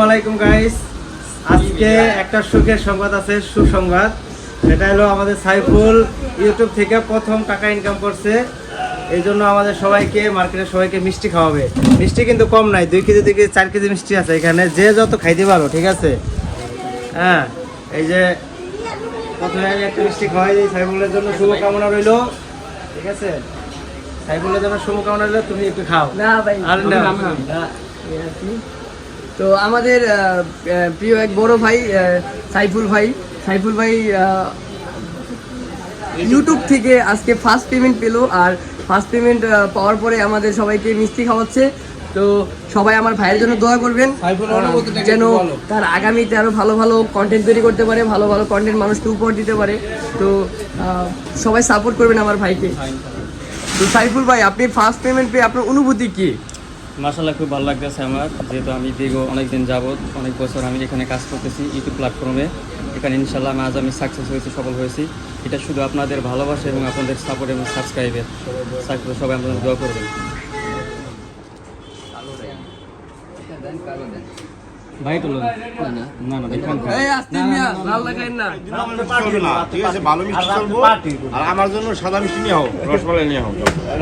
আসসালামাইকুম গাইস আজকে একটা সুখের সংবাদ আছে সুসংবাদ এটা হলো আমাদের সাইফুল ইউটিউব থেকে প্রথম টাকা ইনকাম করছে এই জন্য আমাদের সবাইকে মার্কেটের সবাইকে মিষ্টি খাওয়াবে মিষ্টি কিন্তু কম নাই দুই কেজি থেকে চার কেজি মিষ্টি আছে এখানে যে যত খাইতে পারো ঠিক আছে হ্যাঁ এই যে প্রথমে আমি একটা মিষ্টি খাওয়াই দিই সাইফুলের জন্য শুভকামনা রইল ঠিক আছে সাইফুলের জন্য শুভকামনা রইল তুমি একটু খাও না আর। তো আমাদের প্রিয় এক বড় ভাই সাইফুল ভাই। সাইফুল ভাই ইউটিউব থেকে আজকে ফার্স্ট পেমেন্ট পেল আর ফার্স্ট পেমেন্ট পাওয়ার পরে আমাদের সবাইকে মিষ্টি খাওয়াচ্ছে। তো সবাই আমার ভাইয়ের জন্য দোয়া করবেন। যেন তার আগামীতে আরও ভালো ভালো কন্টেন্ট তৈরি করতে পারে ভালো ভালো কন্টেন্ট মানুষকে উপহার দিতে পারে। তো সবাই সাপোর্ট করবেন আমার ভাইকে। তো সাইফুল ভাই আপনি ফার্স্ট পেমেন্ট পেয়ে আপনার অনুভূতি কি? মাসাল্লাহ খুব ভালো লাগতেছে আমার। যেহেতু আমি দীর্ঘ অনেক দিন যাবৎ অনেক বছর আমি এখানে কাজ করতেছি ইউটিউব প্ল্যাটফর্মে এখানে ইনশাল্লাহ আমি আজ আমি সাকসেস হয়েছি সফল হয়েছি। এটা শুধু আপনাদের ভালোবাসা এবং আপনাদের সাপোর্ট এবং সাবস্ক্রাইবের সবাই আপনাদের দোয়া করবেন। ভাই তো না না না দেখুন এই আস্তে মিয়া লাল লাগাইন না। চলবে না, ঠিক আছে ভালো মিষ্টি চলবো। পার্টি আর আমার জন্য সাদা মিষ্টি নিয়ে হোক রসমালাই নিয়ে হোক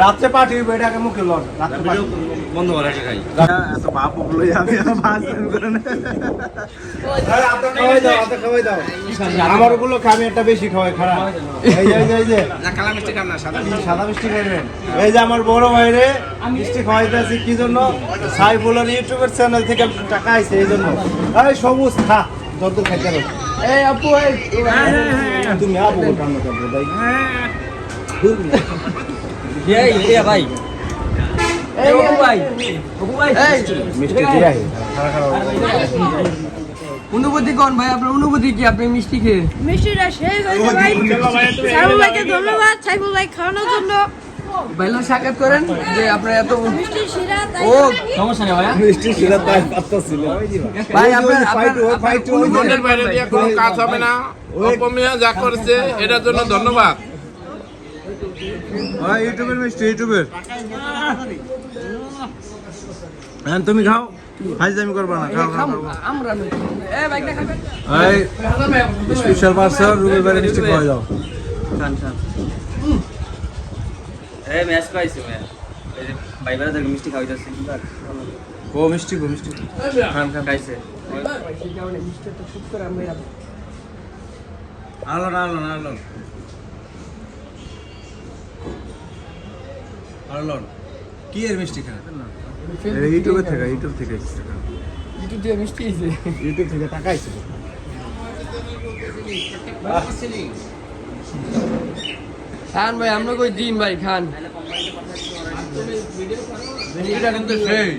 রাত্রে এটাকে মুখে রাত্রে পার্টি বন্ধ করে একটা খাই। এত বাপ বলে আমি মাছ করে না। খাওয়াই দাও খাওয়াই দাও। আমার ওগুলো আমি একটা বেশি খাওয়াই খারাপ এই যে এই যে, কালা মিষ্টি খান না সাদা সাদা মিষ্টি এই যে আমার বড় ভাইরে মিষ্টি খাওয়াইতেছি কি জন্য? সাইফুলের ইউটিউবের চ্যানেল থেকে টাকা আইছে এই জন্য। এই সবুজ খা যত খাইতে এই আপু এই। তুমি আবু কান্না করবে ভাই ভাই এই আপু ভাই। ভাই। মিষ্টি অনুভূতি কোন ভাই? আপনার অনুভূতি কি? আপনি মিষ্টি খেয়ে? মিষ্টিটা শেষ হয়েছে ভাই। সাইফুল ভাইকে ধন্যবাদ। সাইফুল ভাই খাওয়ানোর জন্য। ভাইলো সাক্ষাৎ করেন যে আপনার এত মিষ্টি শিরা তাই ও সমস্যা নেই ভাইয়া। মিষ্টি শিরা তাই পাত্তা ছিল। ভাই আপনার আপনার বাইরে দিয়ে কোনো কাজ হবে না। অপমিয়া যা করছে এটার জন্য ধন্যবাদ। ওই ইউটিউবের মিষ্টি ইউটিউবের। হ্যাঁ তুমি খাও। ফাইজলামি করবা না খাও। আমরা ভাই এই স্পেশাল পার্সেল রুবেল মিষ্টি খাওয়া দাও। খান খান। এই ম্যাচ পাইছি ম্যাচ। ভাই বেড়া মিষ্টি খাওয়াইতেছি। ও মিষ্টি গো মিষ্টি। খান খান খাইছে। আলো না আলো না আলো আলো কি এর মিষ্টি খান? ইউটিউবে থেকে ইউটিউব থেকে ইউটিউব দিয়ে মিষ্টি আছে ইউটিউব থেকে টাকা আইছে খান ভাই আমরা কই দিন ভাই খান। এটা কিন্তু সেই।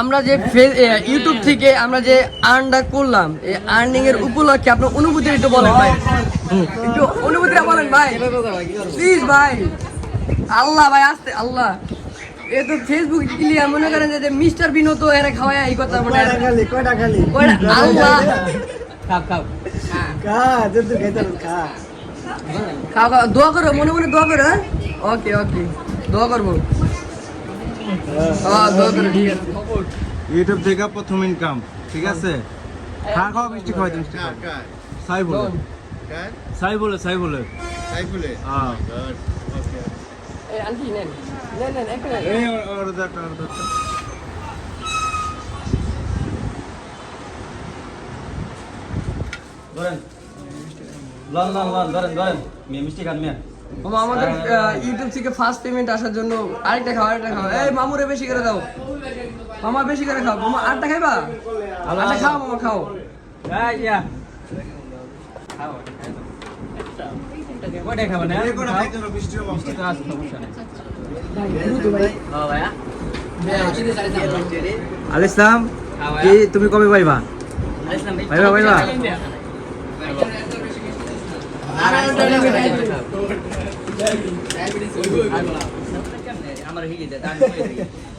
আমরা যে ইউটিউব থেকে আমরা যে আর্নটা করলাম এই আর্নিং এর উপলক্ষে আপনার অনুভূতি একটু বলেন ভাই। একটু অনুভূতিটা বলেন ভাই। প্লিজ ভাই। আল্লাহ ভাই আসতে আল্লাহ। এ তো ফেসবুক ক্লিয়ার মনে করেন যে মিস্টার বিনোদ এরা খাওয়ায় এই কথা মানে খালি কয়টা খালি? কয়টা? আল্লাহ। খাও খাও। কা যদি খাইতে খা। খাও খাও দোয়া করো মনে মনে দোয়া করো হ্যাঁ? ওকে ওকে দোয়া করব। হ্যাঁ দোয়া করো ঠিক আছে। ইউটিউব থেকে প্রথম ইনকাম ঠিক আছে? খা খাওয়া মিষ্টি খাওয়াই মিষ্টি খাওয়াই সাই বলে সাই বলে সাই বলে হ্যাঁ। আন্টি নেন নেন নেন একটা নেন। এই ওর- ওর দাও একটা, ওর দাও একটা। ধরেন লন লন লন ধরেন ধরেন মেয়ে মিষ্টি খান মেয়ে মামা আমাদের ইউটিউব থেকে ফার্স্ট পেমেন্ট আসার জন্য আরেকটা খাও আরেকটা খাও এই মামুরে বেশি করে দাও মামা বেশি করে খাও মামা আটটা খাইবা আটটা খাও মামা খাও ইয়া খাও কয়টা খাবেন না। এই করে খাইতে হবে, মিষ্টির অভাব মিষ্টি তো আছে সমস্যা নেই। ও ভাইয়া? আল ইসলাম কি তুমি কবে পাইবা? পাইবা পাইবা?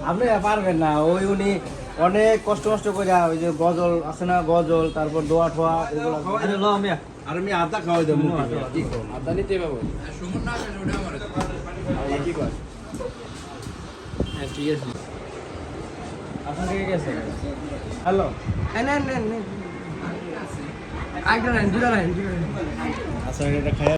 আপনি পারবেন না ওই উনি অনেক কষ্ট কষ্ট করে ওই যে গজল আছে না গজল তারপর দোয়া ঠোয়া এগুলো আরে ল মিয়া। আর আমি আদা খাওয়াই দেবো আদা নিতে পাবো ঠিক আছে। হ্যালো। আচ্ছা এটা খাই